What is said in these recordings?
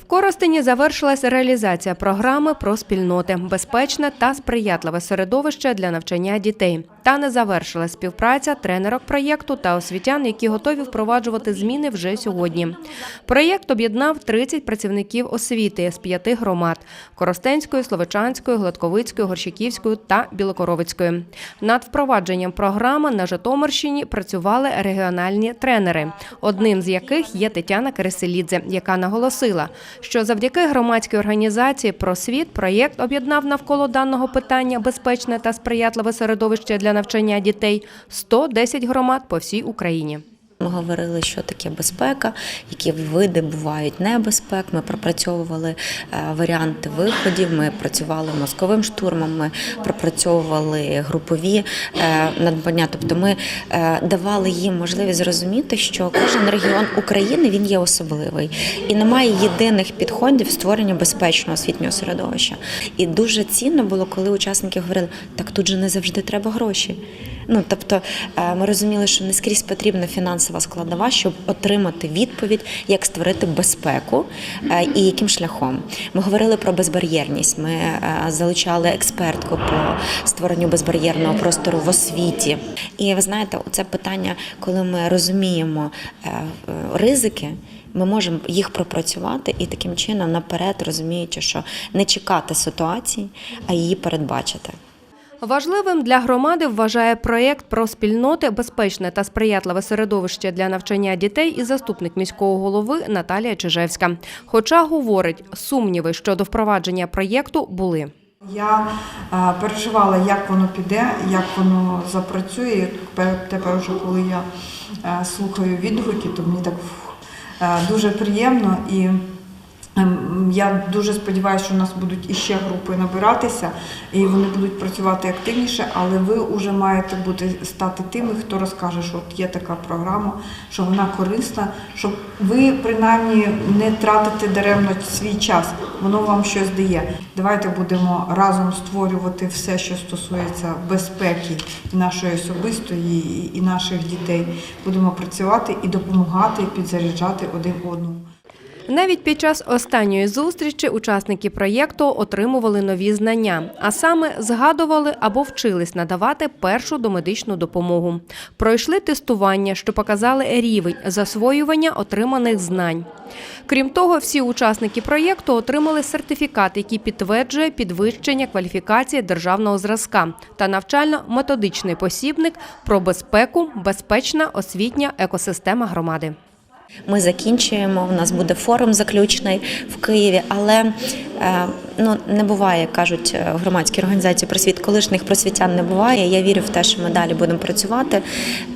В Коростені завершилась реалізація програми про спільноти, безпечне та сприятливе середовище для навчання дітей. Та не завершилась співпраця тренерок проєкту та освітян, які готові впроваджувати зміни вже сьогодні. Проєкт об'єднав 30 працівників освіти з п'яти громад: Коростенської, Словечанської, Гладковицької, Горщиківської та Білокоровицької. Над впровадженням програми на Житомирщині працювали регіональні тренери, одним з яких є Тетяна Кириселідзе, яка наголосила, що завдяки громадській організації «Просвіт» проєкт об'єднав навколо даного питання безпечне та сприятливе середовище для навчання дітей 110 громад по всій Україні. Ми говорили, що таке безпека, які види бувають небезпек. Ми пропрацьовували е, варіанти виходів. Ми працювали мозковим штурмом, ми пропрацьовували групові е, надбання. Тобто, ми е, давали їм можливість зрозуміти, що кожен регіон України він є особливий і немає єдиних підходів створення безпечного освітнього середовища. І дуже цінно було, коли учасники говорили, так тут же не завжди треба гроші. Ну тобто е, ми розуміли, що не скрізь потрібна фінансова складова, щоб отримати відповідь, як створити безпеку е, і яким шляхом. Ми говорили про безбар'єрність. Ми е, залучали експертку по створенню безбар'єрного простору в освіті. І ви знаєте, це питання, коли ми розуміємо ризики. Ми можемо їх пропрацювати і таким чином наперед розуміючи, що не чекати ситуації, а її передбачити. Важливим для громади вважає проєкт про спільноти, безпечне та сприятливе середовище для навчання дітей і заступник міського голови Наталія Чижевська. Хоча говорить, сумніви щодо впровадження проєкту були. Я переживала, як воно піде, як воно запрацює. Тепер- вже коли я слухаю відгуки, то мені так дуже приємно і. Ем, Я дуже сподіваюся, що у нас будуть іще групи набиратися, і вони будуть працювати активніше, але ви вже маєте бути стати тими, хто розкаже, що от є така програма, що вона корисна, щоб ви принаймні не тратите даремно свій час, воно вам щось дає. Давайте будемо разом створювати все, що стосується безпеки нашої особистої, і наших дітей. Будемо працювати і допомагати, і підзаряджати один одному. Навіть під час останньої зустрічі учасники проєкту отримували нові знання, а саме згадували або вчились надавати першу домедичну допомогу. Пройшли тестування, що показали рівень засвоювання отриманих знань. Крім того, всі учасники проєкту отримали сертифікат, який підтверджує підвищення кваліфікації державного зразка та навчально-методичний посібник про безпеку, безпечна освітня екосистема громади. Ми закінчуємо. У нас буде форум заключний в Києві, але ну не буває, кажуть е, громадські організації просвіт, колишніх просвітян не буває. Я вірю в те, що ми далі будемо працювати.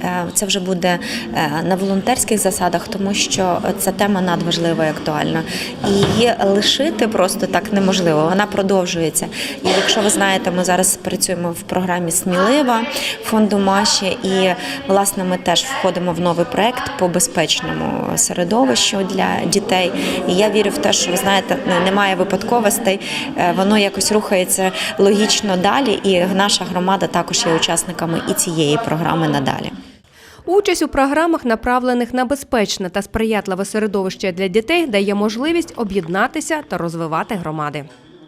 Е, Це вже буде е, на волонтерських засадах, тому що ця тема надважлива і актуальна. Її лишити просто так неможливо. Вона продовжується. І якщо ви знаєте, ми зараз працюємо в програмі Смілива фонду Маші, і власне ми теж входимо в новий проект по безпечному середовищу для дітей. І я вірю в те, що ви знаєте, не- немає випадковостей, е, воно якось рухається логічно далі. І наша громада також є учасниками і цієї програми надалі. Участь у програмах, направлених на безпечне та сприятливе середовище для дітей, дає можливість об'єднатися та розвивати громади.